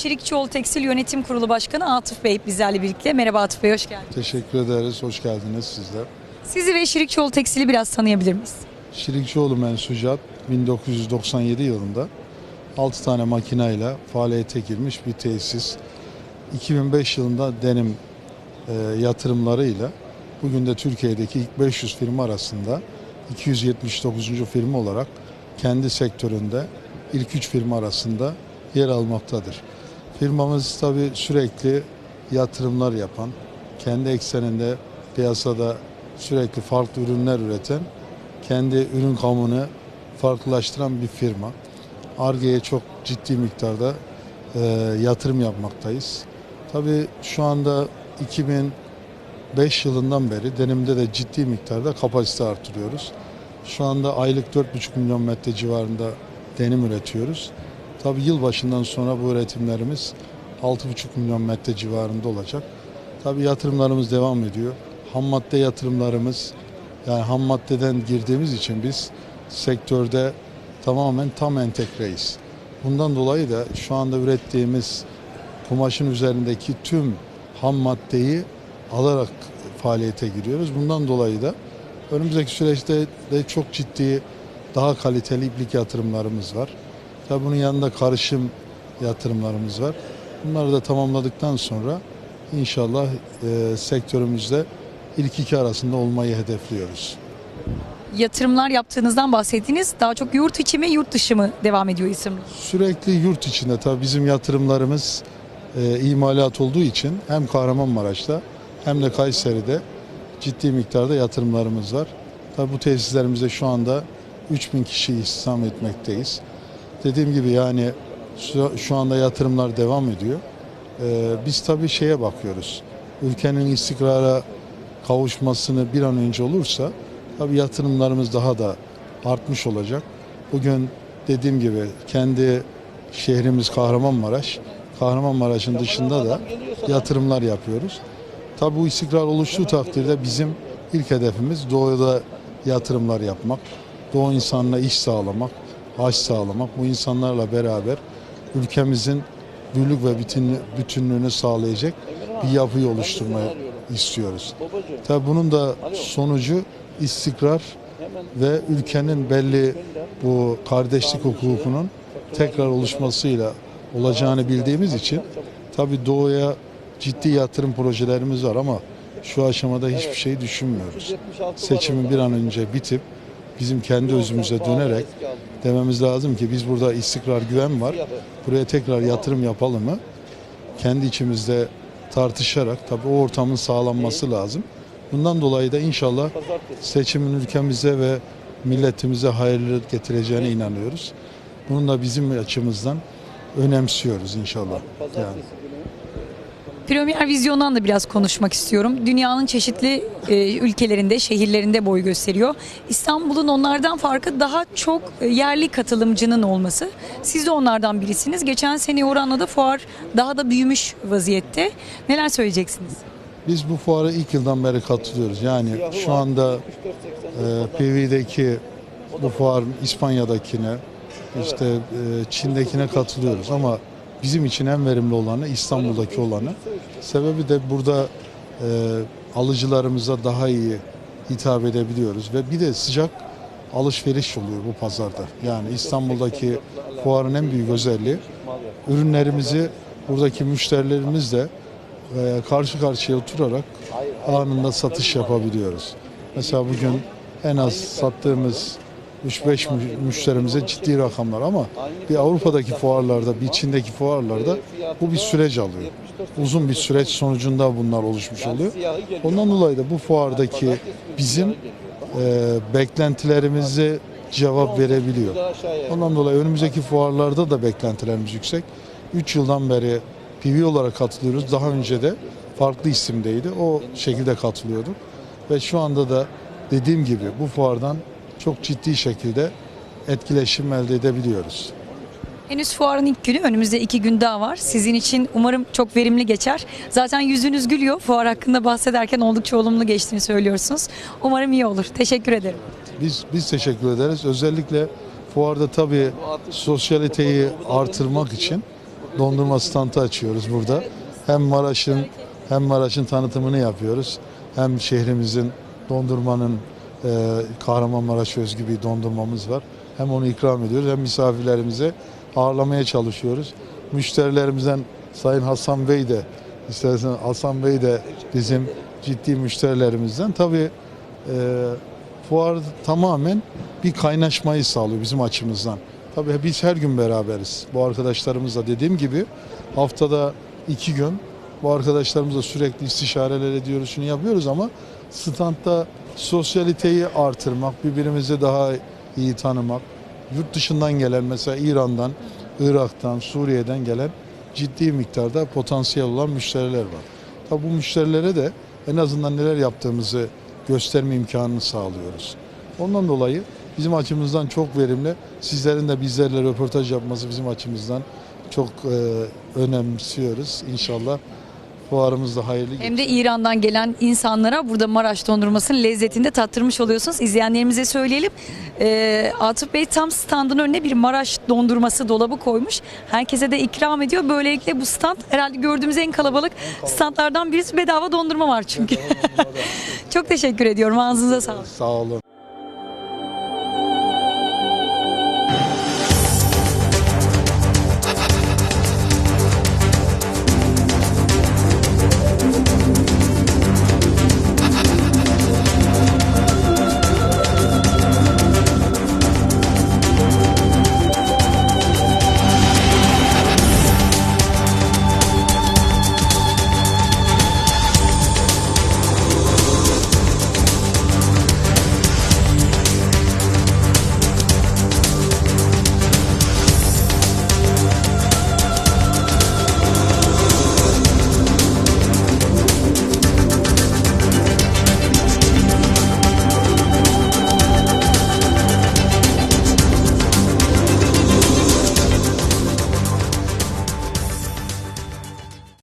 Şirikçioğlu Tekstil Yönetim Kurulu Başkanı Atıf Bey bizlerle birlikte. Merhaba Atıf Bey, hoş geldiniz. Teşekkür ederiz. Hoş geldiniz sizler. Sizi ve Şirikçioğlu Tekstil'i biraz tanıyabilir miyiz? Şirikçioğlu mensucat 1997 yılında 6 tane makinayla faaliyete girmiş bir tesis. 2005 yılında denim e, yatırımlarıyla bugün de Türkiye'deki ilk 500 firma arasında 279. firma olarak kendi sektöründe ilk 3 firma arasında yer almaktadır. Firmamız tabi sürekli yatırımlar yapan, kendi ekseninde piyasada sürekli farklı ürünler üreten, kendi ürün kamını farklılaştıran bir firma. Arge'ye çok ciddi miktarda e, yatırım yapmaktayız. Tabii şu anda 2005 yılından beri denimde de ciddi miktarda kapasite artırıyoruz. Şu anda aylık 4,5 milyon metre civarında denim üretiyoruz. Tabii yılbaşından sonra bu üretimlerimiz 6,5 milyon metre civarında olacak. Tabii yatırımlarımız devam ediyor. Ham madde yatırımlarımız yani ham maddeden girdiğimiz için biz sektörde tamamen tam entegreyiz. Bundan dolayı da şu anda ürettiğimiz kumaşın üzerindeki tüm ham maddeyi alarak faaliyete giriyoruz. Bundan dolayı da önümüzdeki süreçte de çok ciddi daha kaliteli iplik yatırımlarımız var. Tabii bunun yanında karışım yatırımlarımız var. Bunları da tamamladıktan sonra inşallah e, sektörümüzde ilk iki arasında olmayı hedefliyoruz. Yatırımlar yaptığınızdan bahsettiniz. Daha çok yurt içi mi, yurt dışı mı devam ediyor isimli? Sürekli yurt içinde tabii bizim yatırımlarımız e, imalat olduğu için hem Kahramanmaraş'ta hem de Kayseri'de ciddi miktarda yatırımlarımız var. Tabii bu tesislerimizde şu anda 3000 kişi istihdam etmekteyiz. Dediğim gibi yani şu, şu anda yatırımlar devam ediyor. E, biz tabii şeye bakıyoruz. Ülkenin istikrara kavuşmasını bir an önce olursa tabii yatırımlarımız daha da artmış olacak. Bugün dediğim gibi kendi şehrimiz Kahramanmaraş. Kahramanmaraş'ın dışında da yatırımlar yapıyoruz. Tabii bu istikrar oluştuğu takdirde bizim ilk hedefimiz doğuda yatırımlar yapmak. Doğu insanına iş sağlamak, haç sağlamak. Bu insanlarla beraber ülkemizin büyülük ve bütün, bütünlüğünü sağlayacak bir yapıyı oluşturmayı istiyoruz. Tabii bunun da sonucu istikrar ve ülkenin belli bu kardeşlik hukukunun tekrar oluşmasıyla olacağını bildiğimiz için tabii doğuya ciddi yatırım projelerimiz var ama şu aşamada hiçbir şey düşünmüyoruz. Seçimin bir an önce bitip bizim kendi özümüze dönerek dememiz lazım ki biz burada istikrar güven var. Buraya tekrar yatırım yapalım mı? Kendi içimizde tartışarak tabii o ortamın sağlanması lazım. Bundan dolayı da inşallah seçimin ülkemize ve milletimize hayırlılık getireceğine inanıyoruz. Bunu da bizim açımızdan önemsiyoruz inşallah. Yani. Premier Vizyon'dan da biraz konuşmak istiyorum. Dünyanın çeşitli e, ülkelerinde, şehirlerinde boy gösteriyor. İstanbul'un onlardan farkı daha çok e, yerli katılımcının olması. Siz de onlardan birisiniz. Geçen sene oranla da fuar daha da büyümüş vaziyette. Neler söyleyeceksiniz? Biz bu fuara ilk yıldan beri katılıyoruz. Yani şu anda e, PV'deki bu fuarın İspanya'dakine, işte e, Çin'dekine katılıyoruz ama bizim için en verimli olanı İstanbul'daki olanı. Sebebi de burada e, alıcılarımıza daha iyi hitap edebiliyoruz ve bir de sıcak alışveriş oluyor bu pazarda. Yani İstanbul'daki fuarın en büyük özelliği ürünlerimizi buradaki müşterilerimizle e, karşı karşıya oturarak anında satış yapabiliyoruz. Mesela bugün en az sattığımız 3-5 mü- müşterimize ciddi rakamlar ama bir Avrupa'daki fuarlarda, bir Çin'deki fuarlarda bu bir süreç alıyor. Uzun bir süreç sonucunda bunlar oluşmuş oluyor. Ondan dolayı da bu fuardaki bizim e, beklentilerimize cevap verebiliyor. Ondan dolayı önümüzdeki fuarlarda da beklentilerimiz yüksek. 3 yıldan beri PV olarak katılıyoruz. Daha önce de farklı isimdeydi. O şekilde katılıyorduk. Ve şu anda da dediğim gibi bu fuardan çok ciddi şekilde etkileşim elde edebiliyoruz. Henüz fuarın ilk günü, önümüzde iki gün daha var. Sizin için umarım çok verimli geçer. Zaten yüzünüz gülüyor. Fuar hakkında bahsederken oldukça olumlu geçtiğini söylüyorsunuz. Umarım iyi olur. Teşekkür ederim. Biz biz teşekkür ederiz. Özellikle fuarda tabii sosyaliteyi artırmak için dondurma standı açıyoruz burada. Hem Maraş'ın hem Maraş'ın tanıtımını yapıyoruz. Hem şehrimizin dondurmanın Kahramanmaraş özgü bir dondurmamız var. Hem onu ikram ediyoruz hem misafirlerimize ağırlamaya çalışıyoruz. Müşterilerimizden Sayın Hasan Bey de istersen Hasan Bey de bizim ciddi müşterilerimizden. Tabii e, fuar tamamen bir kaynaşmayı sağlıyor bizim açımızdan. Tabii biz her gün beraberiz. Bu arkadaşlarımızla dediğim gibi haftada iki gün bu arkadaşlarımızla sürekli istişareler ediyoruz, şunu yapıyoruz ama standta sosyaliteyi artırmak, birbirimizi daha iyi tanımak, yurt dışından gelen mesela İran'dan, Irak'tan, Suriye'den gelen ciddi miktarda potansiyel olan müşteriler var. Tabii bu müşterilere de en azından neler yaptığımızı gösterme imkanını sağlıyoruz. Ondan dolayı bizim açımızdan çok verimli. Sizlerin de bizlerle röportaj yapması bizim açımızdan çok e, önemsiyoruz. İnşallah fuarımız da hayırlı Hem de İran'dan gelen insanlara burada Maraş dondurmasının lezzetini de tattırmış oluyorsunuz. İzleyenlerimize söyleyelim. Ee, Atıf Bey tam standın önüne bir Maraş dondurması dolabı koymuş. Herkese de ikram ediyor. Böylelikle bu stand herhalde gördüğümüz en kalabalık standlardan birisi bedava dondurma var çünkü. Çok teşekkür ediyorum. Ağzınıza sağlık. Sağ olun.